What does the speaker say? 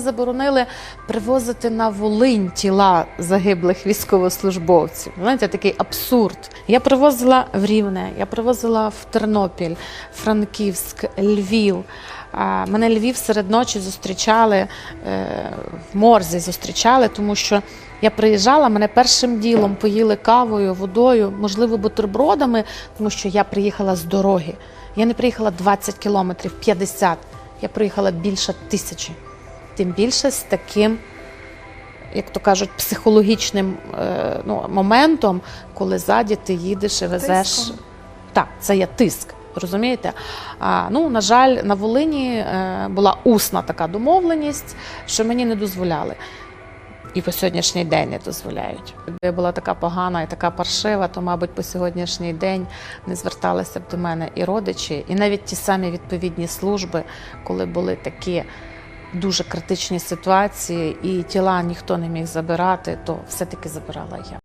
Заборонили привозити на Волинь тіла загиблих військовослужбовців. Знаєте, такий абсурд. Я привозила в Рівне, я привозила в Тернопіль, Франківськ, Львів. Мене Львів серед ночі зустрічали е, в морзі, зустрічали, тому що я приїжджала, мене першим ділом поїли кавою, водою, можливо, бутербродами, тому що я приїхала з дороги. Я не приїхала 20 кілометрів, 50. Я приїхала більше тисячі. Тим більше з таким, як то кажуть, психологічним е, ну, моментом, коли ззаді ти їдеш і везеш. Тиском. Так, це є тиск. Розумієте? А, ну, на жаль, на Волині е, була усна така домовленість, що мені не дозволяли. І по сьогоднішній день не дозволяють. Якби я була така погана і така паршива, то, мабуть, по сьогоднішній день не зверталися б до мене і родичі, і навіть ті самі відповідні служби, коли були такі дуже критичні ситуації, і тіла ніхто не міг забирати, то все-таки забирала я.